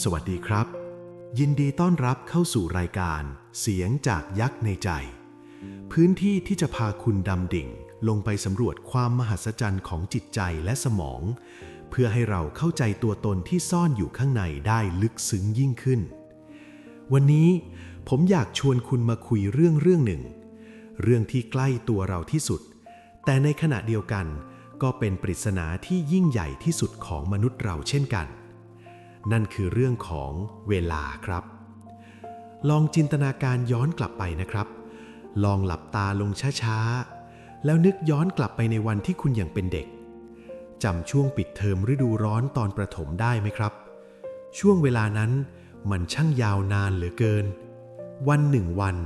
สวัสดีครับ ยินดีต้อนรับเข้าสู่รายการเสียงจากยักษ์ในใจ พื้นที่ที่จะพาคุณดำดิ่งลงไปสำรวจความมหัศจรรย์ของจิตใจและสมอง เพื่อให้เราเข้าใจตัวตนที่ซ่อนอยู่ข้างในได้ลึกซึ้งยิ่งขึ้น วันนี้ผมอยากชวนคุณมาคุยเรื่องเรื่องหนึ่ง เรื่องที่ใกล้ตัวเราที่สุด แต่ในขณะเดียวกันก็เป็นปริศนาที่ยิ่งใหญ่ที่สุดของมนุษย์เราเช่นกัน นั่นคือเรื่องของเวลาครับ ลองจินตนาการย้อนกลับไปนะครับ ลองหลับตาลงช้าๆ แล้วนึกย้อนกลับไปในวันที่คุณยังเป็นเด็กจำช่วงปิดเทอมฤดูร้อนตอนประถมได้ไหมครับ ช่วงเวลานั้นมันช่างยาวนานเหลือเกิน วันหนึ่งวัน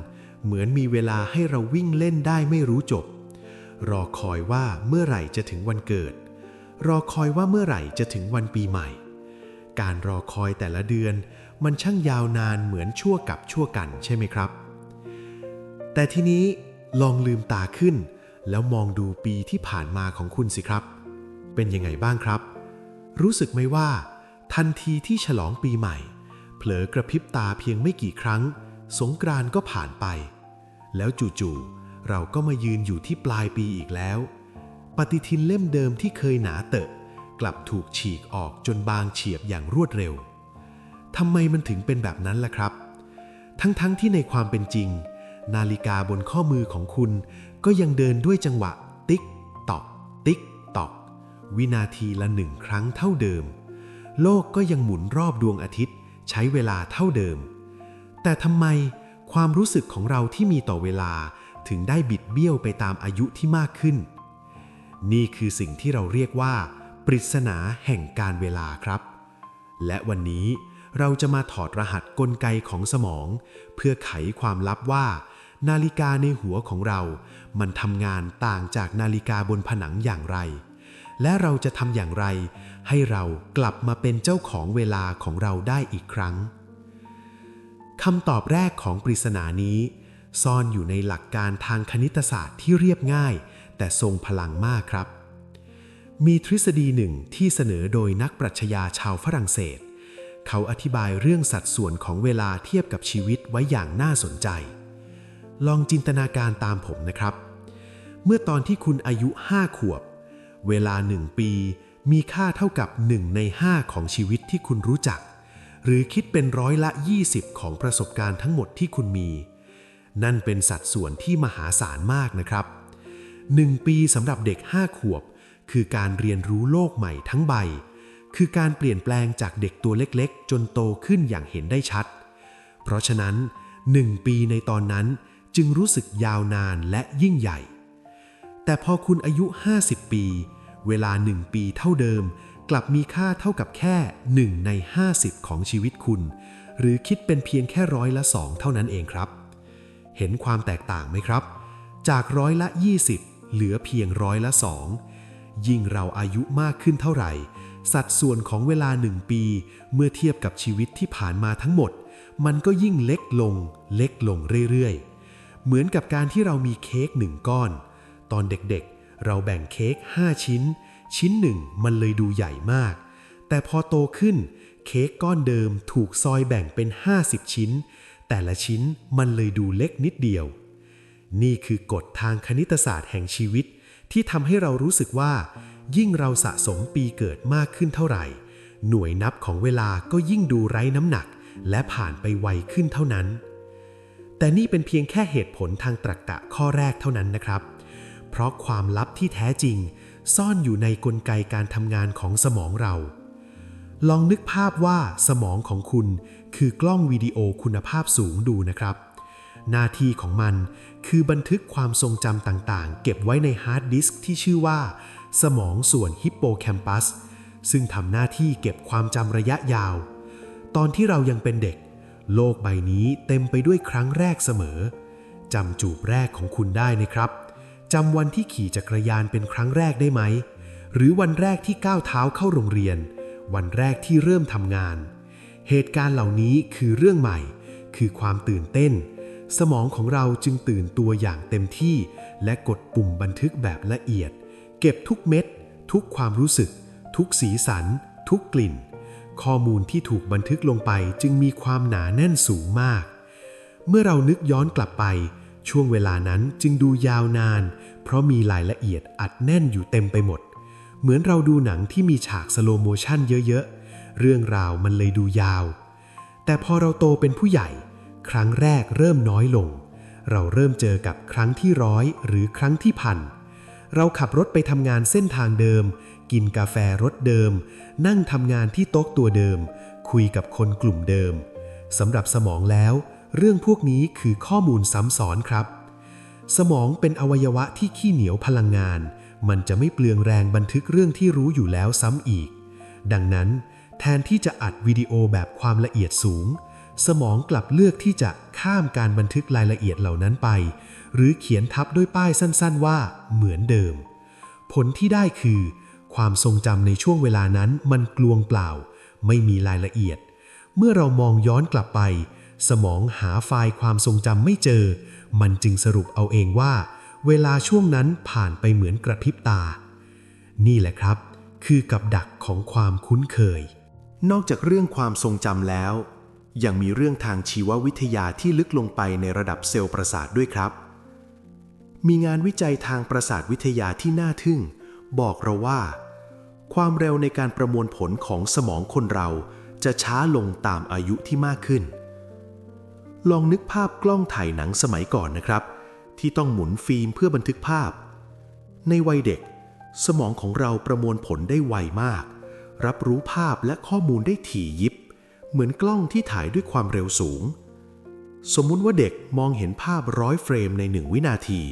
เหมือนมีเวลาให้เราวิ่งเล่นได้ไม่รู้จบ รอคอยว่าเมื่อไหร่จะถึงวันเกิด รอคอยว่าเมื่อไหร่จะถึงวันปีใหม่ การรอคอยแต่ละเดือน มันช่างยาวนานเหมือนชั่วกับชั่วกันใช่ไหมครับ แต่ทีนี้ลองลืมตาขึ้น แล้วมองดูปีที่ผ่านมาของคุณสิครับ เป็นยังไงบ้างครับ รู้สึกไหมว่า ทันทีที่ฉลองปีใหม่ เผลอกระพริบตาเพียงไม่กี่ครั้ง สงกรานก็ผ่านไป แล้วจู่ๆเราก็มายืนอยู่ที่ปลายปีอีกแล้ว ปฏิทินเล่มเดิมที่เคยหนาเตอะ กลับถูกฉีกออกจนบางเฉียบอย่างรวดเร็วทำไมมันถึงเป็นแบบนั้นล่ะครับ ทั้งๆทที่ในความเป็นจริง นาฬิกาบนข้อมือของคุณก็ยังเดินด้วยจังหวะ ติ๊กตอก ติ๊กตอก วินาทีละหนึ่งครั้งเท่าเดิม โลกก็ยังหมุนรอบดวงอาทิตย์ ใช้เวลาเท่าเดิม แต่ทำไมความรู้สึกของเราที่มีต่อเวลาถึงได้บิดเบี้ยวไปตามอายุที่มากขึ้น นี่คือสิ่งที่เราเรียกว่า ปริศนาแห่งการเวลาครับ และวันนี้เราจะมาถอดรหัสกลไกของสมอง เพื่อไขความลับว่า นาฬิกาในหัวของเรา มันทำงานต่างจากนาฬิกาบนผนังอย่างไร และเราจะทำอย่างไร ให้เรากลับมาเป็นเจ้าของเวลาของเราได้อีกครั้งคำตอบแรกของปริศนานี้ ซ่อนอยู่ในหลักการทางคณิตศาสตร์ที่เรียบง่าย แต่ทรงพลังมากครับ มีทฤษฎีหนึ่งที่เสนอโดยนักปรัชญาชาวฝรั่งเศส เขาอธิบายเรื่องสัดส่วนของเวลาเทียบกับชีวิตไว้อย่างน่าสนใจ ลองจินตนาการตามผมนะครับ เมื่อตอนที่คุณอายุ 5 ขวบ เวลาหนึ่งปี มีค่าเท่ากับ 1 ใน 5 ของชีวิตที่คุณรู้จัก หรือคิดเป็นร้อยละ 20 ของประสบการณ์ทั้งหมดที่คุณมี นั่นเป็นสัดส่วนที่มหาศาลมากนะครับ 1 ปีสำหรับเด็ก 5 ขวบ คือการเรียนรู้โลกใหม่ทั้งใบ คือการเปลี่ยนแปลงจากเด็กตัวเล็กๆ จนโตขึ้นอย่างเห็นได้ชัด เพราะฉะนั้น1ปีในตอนนั้นจึงรู้สึกยาวนานและยิ่งใหญ่ แต่พอคุณอายุ 50 ปี เวลา1ปีเท่าเดิม กลับมีค่าเท่ากับแค่1ใน 50 ของชีวิตคุณ หรือคิดเป็นเพียงแค่ร้อยละ2เท่านั้นเองครับ เห็นความแตกต่างไหมครับ จากร้อยละ 20 เหลือเพียงร้อยละ2 ยิ่งเราอายุมากขึ้นเท่าไหร่ สัดส่วนของเวลา1ปี เมื่อเทียบกับชีวิตที่ผ่านมาทั้งหมด มันก็ยิ่งเล็กลง เล็กลงเรื่อยๆ เหมือนกับการที่เรามีเค้กหนึ่งก้อน ตอนเด็กๆ เราแบ่งเค้ก5 ชิ้น ชิ้นหนึ่งมันเลยดูใหญ่มาก แต่พอโตขึ้น เค้กก้อนเดิมถูกซอยแบ่งเป็น 50 ชิ้น แต่ละชิ้นมันเลยดูเล็กนิดเดียว นี่คือกฎทางคณิตศาสตร์แห่งชีวิต ที่ทำให้เรารู้สึกว่า ยิ่งเราสะสมปีเกิดมากขึ้นเท่าไหร่ หน่วยนับของเวลาก็ยิ่งดูไร้น้ำหนัก และผ่านไปไวขึ้นเท่านั้น แต่นี่เป็นเพียงแค่เหตุผลทางตรรกะข้อแรกเท่านั้นนะครับ เพราะความลับที่แท้จริง ซ่อนอยู่ในกลไกการทำงานของสมองเรา ลองนึกภาพว่าสมองของคุณคือกล้องวิดีโอคุณภาพสูงดูนะครับ หน้าที่ของมันคือบันทึกความทรงจำต่างๆ เก็บไว้ในฮาร์ดดิสก์ที่ชื่อว่า สมองส่วนฮิปโปแคมปัส ซึ่งทำหน้าที่เก็บความจำระยะยาว ตอนที่เรายังเป็นเด็ก โลกใบนี้เต็มไปด้วยครั้งแรกเสมอจำจูบแรกของคุณได้นะครับจำวันที่ขี่จักรยานเป็นครั้งแรกได้ไหม หรือวันแรกที่ก้าวเท้าเข้าโรงเรียน วันแรกที่เริ่มทำงาน เหตุการณ์เหล่านี้คือเรื่องใหม่ คือความตื่นเต้น สมองของเราจึงตื่นตัวอย่างเต็มที่ และกดปุ่มบันทึกแบบละเอียด เก็บทุกเม็ด ทุกความรู้สึก ทุกสีสัน ทุกกลิ่น ข้อมูลที่ถูกบันทึกลงไปจึงมีความหนาแน่นสูงมาก เมื่อเรานึกย้อนกลับไป ช่วงเวลานั้นจึงดูยาวนาน เพราะมีรายละเอียดอัดแน่นอยู่เต็มไปหมด เหมือนเราดูหนังที่มีฉากสโลโมชันเยอะๆเรื่องราวมันเลยดูยาว แต่พอเราโตเป็นผู้ใหญ่ ครั้งแรกเริ่มน้อยลง เราเริ่มเจอกับครั้งที่ร้อยหรือครั้งที่พันเราขับรถไปทำงานเส้นทางเดิม กินกาแฟรถเดิม นั่งทำงานที่โต๊ะตัวเดิม คุยกับคนกลุ่มเดิมสำหรับสมองแล้ว เรื่องพวกนี้คือข้อมูลซ้ำซ้อนครับ สมองเป็นอวัยวะที่ขี้เหนียวพลังงาน มันจะไม่เปลืองแรงบันทึกเรื่องที่รู้อยู่แล้วซ้ำอีก ดังนั้น แทนที่จะอัดวิดีโอแบบความละเอียดสูง สมองกลับเลือกที่จะข้ามการบันทึกรายละเอียดเหล่านั้นไป หรือเขียนทับด้วยป้ายสั้นๆ ว่าเหมือนเดิม ผลที่ได้คือ ความทรงจำในช่วงเวลานั้นมันกลวงเปล่า ไม่มีรายละเอียด เมื่อเรามองย้อนกลับไป สมองหาไฟล์ความทรงจำไม่เจอ มันจึงสรุปเอาเองว่า เวลาช่วงนั้นผ่านไปเหมือนกระพริบตา นี่แหละครับ คือกับดักของความคุ้นเคย นอกจากเรื่องความทรงจำแล้ว ยังมีเรื่องทางชีววิทยาที่ลึกลงไปในระดับเซลล์ประสาทด้วยครับ มีงานวิจัยทางประสาทวิทยาที่น่าทึ่ง บอกเราว่า ความเร็วในการประมวลผลของสมองคนเราจะช้าลงตามอายุที่มากขึ้น ลองนึกภาพกล้องถ่ายหนังสมัยก่อนนะครับ ที่ต้องหมุนฟิล์มเพื่อบันทึกภาพ ในวัยเด็ก สมองของเราประมวลผลได้ไวมาก รับรู้ภาพและข้อมูลได้ถี่ยิบ เหมือนกล้องที่ถ่ายด้วยความเร็วสูง สมมุติว่าเด็กมองเห็นภาพร้อยเฟรมในหนึ่งวินาที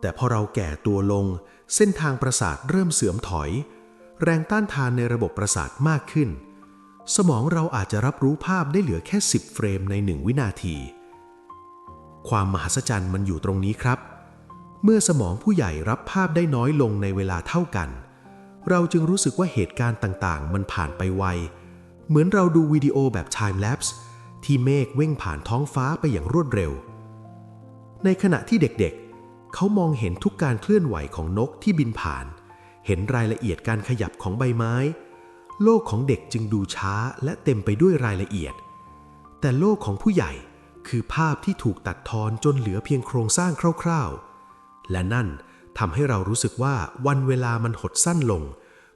แต่พอเราแก่ตัวลง เส้นทางประสาทเริ่มเสื่อมถอย แรงต้านทานในระบบประสาทมากขึ้น สมองเราอาจจะรับรู้ภาพได้เหลือแค่ 10 เฟรมในหนึ่งวินาที ความมหัศจรรย์มันอยู่ตรงนี้ครับ เมื่อสมองผู้ใหญ่รับภาพได้น้อยลงในเวลาเท่ากัน เราจึงรู้สึกว่าเหตุการณ์ต่างๆ มันผ่านไปไว เหมือนเราดูวิดีโอแบบ time lapse ที่เมฆเว่งผ่านท้องฟ้าไปอย่างรวดเร็ว ในขณะที่เด็กๆ เขามองเห็นทุกการเคลื่อนไหวของนกที่บินผ่าน เห็นรายละเอียดการขยับของใบไม้ โลกของเด็กจึงดูช้าและเต็มไปด้วยรายละเอียด แต่โลกของผู้ใหญ่คือภาพที่ถูกตัดทอนจนเหลือเพียงโครงสร้างคร่าวๆ และนั่นทำให้เรารู้สึกว่าวันเวลามันหดสั้นลง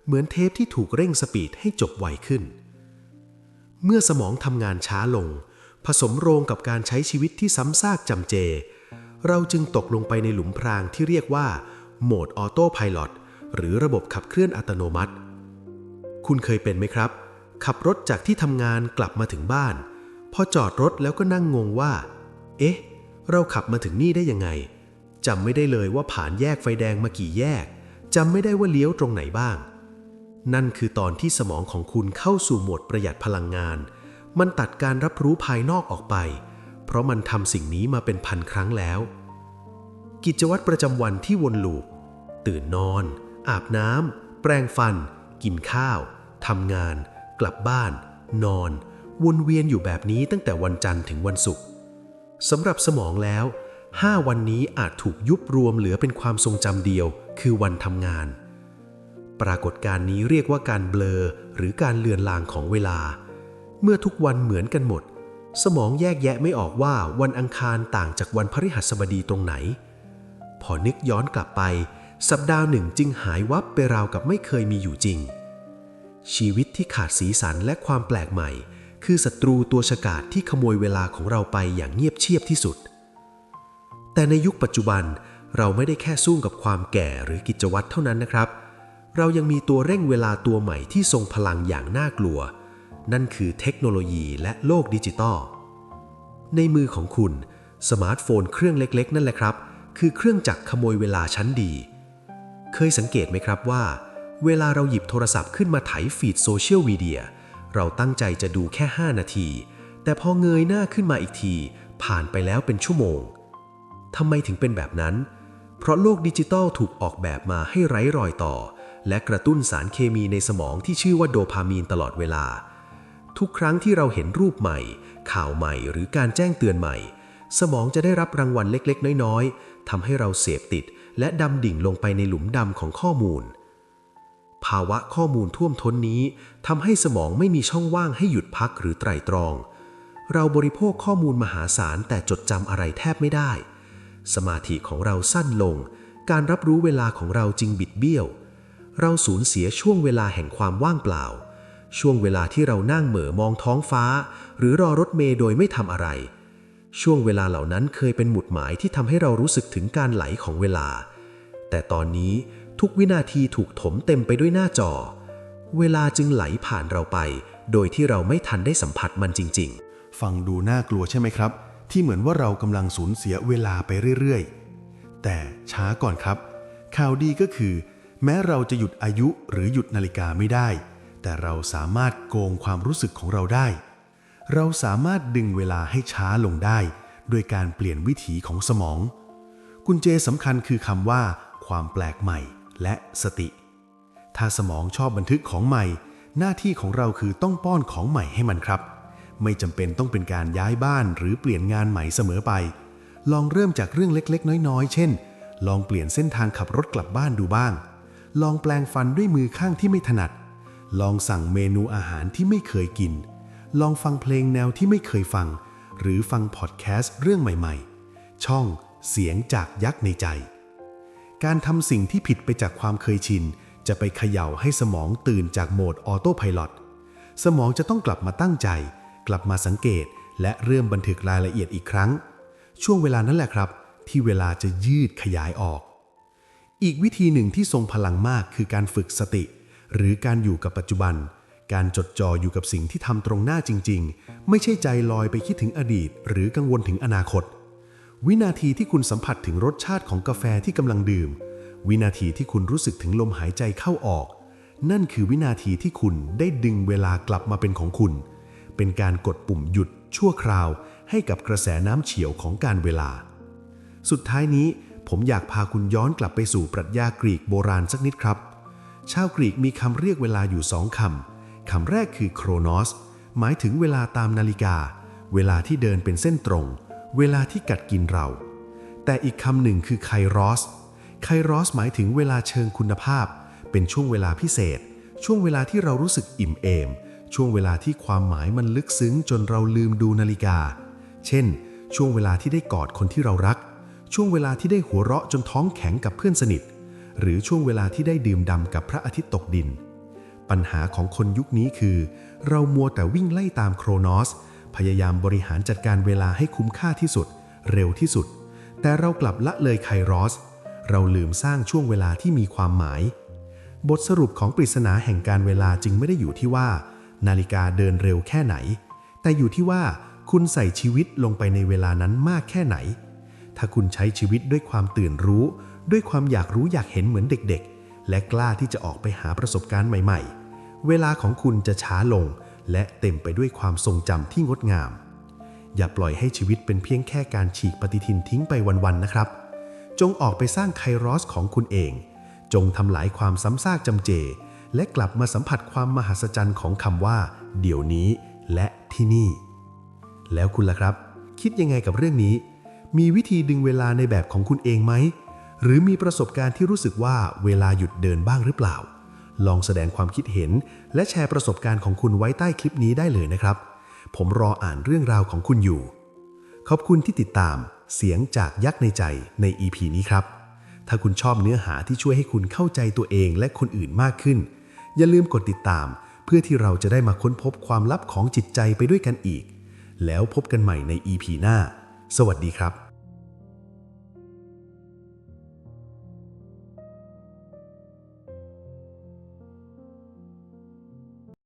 เหมือนเทปที่ถูกเร่งสปีดให้จบไวขึ้น เมื่อสมองทำงานช้าลง ผสมโรงกับการใช้ชีวิตที่ซ้ำซากจำเจ เราจึงตกลงไปในหลุมพรางที่เรียกว่า โหมดออโต้พายロหรือระบบขับเคลื่อนอัตโนมัติ คุณเคยเป็นไหมครับ ขับรถจากที่ทำงานกลับมาถึงบ้าน พอจอดรถแล้วก็นั่งงงว่า เอ๊ะ เราขับมาถึงนี่ได้ยังไงจำไม่ได้เลยว่าผ่านแยกไฟแดงมากี่แยกจำไม่ได้ว่าเลี้ยวตรงไหนบ้าง นั่นคือตอนที่สมองของคุณเข้าสู่โหมดประหยัดพลังงาน มันตัดการรับรู้ภายนอกออกไป เพราะมันทำสิ่งนี้มาเป็นพันครั้งแล้ว กิจวัตรประจำวันที่วนลูป ตื่นนอน อาบน้ำ แปรงฟัน กินข้าว ทำงาน กลับบ้าน นอน วนเวียนอยู่แบบนี้ตั้งแต่วันจันทร์ถึงวันศุกร์สำหรับสมองแล้ว 5 วันนี้อาจถูกยุบรวมเหลือเป็นความทรงจำเดียว คือวันทำงาน ปรากฏการณ์นี้เรียกว่าการเบลอหรือการเลือนลางของเวลา เมื่อทุกวันเหมือนกันหมด สมองแยกแยะไม่ออกว่าวันอังคารต่างจากวันพฤหัสบดีตรงไหน พอนึกย้อนกลับไป สัปดาห์หนึ่งจึงหายวับไปราวกับไม่เคยมีอยู่จริง ชีวิตที่ขาดสีสันและความแปลกใหม่ คือศัตรูตัวฉกาจที่ขโมยเวลาของเราไปอย่างเงียบเชียบที่สุด แต่ในยุคปัจจุบันเราไม่ได้แค่สู้กับความแก่หรือกิจวัตรเท่านั้นนะครับ เรายังมีตัวเร่งเวลาตัวใหม่ที่ทรงพลังอย่างน่ากลัว นั่นคือเทคโนโลยีและโลกดิจิตอล ในมือของคุณสมาร์ทโฟนเครื่องเล็กๆ นั่นแหละครับ คือเครื่องจักรขโมยเวลาชั้นดี เคยสังเกตไหมครับว่า เวลาเราหยิบโทรศัพท์ขึ้นมาไถฟีดโซเชียลมีเดียเราตั้งใจจะดูแค่ 5 นาที แต่พอเงยหน้าขึ้นมาอีกที ผ่านไปแล้วเป็นชั่วโมงทำไมถึงเป็นแบบนั้น เพราะโลกดิจิตอลถูกออกแบบมาให้ไร้รอยต่อ และกระตุ้นสารเคมีในสมองที่ชื่อว่าโดพามีนตลอดเวลา ทุกครั้งที่เราเห็นรูปใหม่ ข่าวใหม่หรือการแจ้งเตือนใหม่ สมองจะได้รับรางวัลเล็กๆ น้อยๆทำให้เราเสพติด และดำดิ่งลงไปในหลุมดำของข้อมูล ภาวะข้อมูลท่วมท้นนี้ทำให้สมองไม่มีช่องว่างให้หยุดพักหรือไตร่ตรอง เราบริโภคข้อมูลมหาศาลแต่จดจำอะไรแทบไม่ได้ สมาธิของเราสั้นลง การรับรู้เวลาของเราจึงบิดเบี้ยว เราสูญเสียช่วงเวลาแห่งความว่างเปล่า ช่วงเวลาที่เรานั่งเหม่อมองท้องฟ้า หรือรอรถเมล์โดยไม่ทำอะไร ช่วงเวลาเหล่านั้นเคยเป็นหมุดหมายที่ทำให้เรารู้สึกถึงการไหลของเวลา แต่ตอนนี้ทุกวินาทีถูกถมเต็มไปด้วยหน้าจอ เวลาจึงไหลผ่านเราไป โดยที่เราไม่ทันได้สัมผัสมันจริง ๆ ฟังดูน่ากลัวใช่ไหมครับ ที่เหมือนว่าเรากำลังสูญเสียเวลาไปเรื่อยๆ แต่ช้าก่อนครับ ข่าวดีก็คือ แม้เราจะหยุดอายุหรือหยุดนาฬิกาไม่ได้ แต่เราสามารถโกงความรู้สึกของเราได้ เราสามารถดึงเวลาให้ช้าลงได้โดยการเปลี่ยนวิถีของสมอง กุญแจสำคัญคือคำว่า ความแปลกใหม่ และสติ ถ้าสมองชอบบันทึกของใหม่ หน้าที่ของเราคือต้องป้อนของใหม่ให้มันครับ ไม่จำเป็นต้องเป็นการย้ายบ้านหรือเปลี่ยนงานใหม่เสมอไป ลองเริ่มจากเรื่องเล็กๆ น้อยๆ เช่น ลองเปลี่ยนเส้นทางขับรถกลับบ้านดูบ้าง ลองแปลงฟันด้วยมือข้างที่ไม่ถนัด ลองสั่งเมนูอาหารที่ไม่เคยกิน ลองฟังเพลงแนวที่ไม่เคยฟัง หรือฟังพอดแคสต์เรื่องใหม่ๆ ช่องเสียงจากยักษ์ในใจ การทำสิ่งที่ผิดไปจากความเคยชิน จะไปเขย่าให้สมองตื่นจากโหมดออโต้พลอตสมองจะต้องกลับมาตั้งใจ กลับมาสังเกต และเริ่มบันทึกรายละเอียดอีกครั้ง ช่วงเวลานั้นแหละครับ ที่เวลาจะยืดขยายออก อีกวิธีหนึ่งที่ทรงพลังมากคือการฝึกสติ หรือการอยู่กับปัจจุบัน การจดจ่ออยู่กับสิ่งที่ทำตรงหน้าจริง ๆ ไม่ใช่ใจลอยไปคิดถึงอดีต หรือกังวลถึงอนาคต วินาทีที่คุณสัมผัสถึงรสชาติของกาแฟที่กำลังดื่ม วินาทีที่คุณรู้สึกถึงลมหายใจเข้าออก นั่นคือวินาทีที่คุณได้ดึงเวลากลับมาเป็นของคุณ เป็นการกดปุ่มหยุดชั่วคราว ให้กับกระแสน้ำเฉียวของการเวลา สุดท้ายนี้ ผมอยากพาคุณย้อนกลับไปสู่ปรัชญากรีกโบราณสักนิดครับ ชาวกรีกมีคำเรียกเวลาอยู่สองคำ คำแรกคือโครโนสหมายถึงเวลาตามนาฬิกา เวลาที่เดินเป็นเส้นตรง เวลาที่กัดกินเรา แต่อีกคำหนึ่งคือไครอส ไครอสหมายถึงเวลาเชิงคุณภาพ เป็นช่วงเวลาพิเศษ ช่วงเวลาที่เรารู้สึกอิ่มเอม ช่วงเวลาที่ความหมายมันลึกซึ้งจนเราลืมดูนาฬิกา เช่น ช่วงเวลาที่ได้กอดคนที่เรารัก ช่วงเวลาที่ได้หัวเราะจนท้องแข็งกับเพื่อนสนิท หรือช่วงเวลาที่ได้ดื่มด่ำกับพระอาทิตย์ตกดิน ปัญหาของคนยุคนี้คือ เรามัวแต่วิ่งไล่ตามโครโนสพยายามบริหารจัดการเวลาให้คุ้มค่าที่สุด เร็วที่สุด แต่เรากลับละเลยไครอส เราลืมสร้างช่วงเวลาที่มีความหมาย บทสรุปของปริศนาแห่งการเวลาจึงไม่ได้อยู่ที่ว่า นาฬิกาเดินเร็วแค่ไหน แต่อยู่ที่ว่าคุณใส่ชีวิตลงไปในเวลานั้นมากแค่ไหน ถ้าคุณใช้ชีวิตด้วยความตื่นรู้ ด้วยความอยากรู้อยากเห็นเหมือนเด็กๆ และกล้าที่จะออกไปหาประสบการณ์ใหม่ๆ เวลาของคุณจะช้าลง และเต็มไปด้วยความทรงจำที่งดงาม อย่าปล่อยให้ชีวิตเป็นเพียงแค่การฉีกปฏิทินทิ้งไปวันๆนะครับ จงออกไปสร้างไครอสของคุณเอง จงทำลายความซ้ำซากจำเจ และกลับมาสัมผัสความมหัศจรรย์ของคำว่า เดี๋ยวนี้ และที่นี่ แล้วคุณล่ะครับ คิดยังไงกับเรื่องนี้ มีวิธีดึงเวลาในแบบของคุณเองไหม หรือมีประสบการณ์ที่รู้สึกว่าเวลาหยุดเดินบ้างหรือเปล่า ลองแสดงความคิดเห็น และแชร์ประสบการณ์ของคุณไว้ใต้คลิปนี้ได้เลยนะครับ ผมรออ่านเรื่องราวของคุณอยู่ ขอบคุณที่ติดตามเสียงจากยักษ์ในใจใน EP นี้ครับ ถ้าคุณชอบเนื้อหาที่ช่วยให้คุณเข้าใจตัวเองและคนอื่นมากขึ้น อย่าลืมกดติดตาม เพื่อที่เราจะได้มาค้นพบความลับของจิตใจไปด้วยกันอีก แล้วพบกันใหม่ใน EP หน้า สวัสดีครับ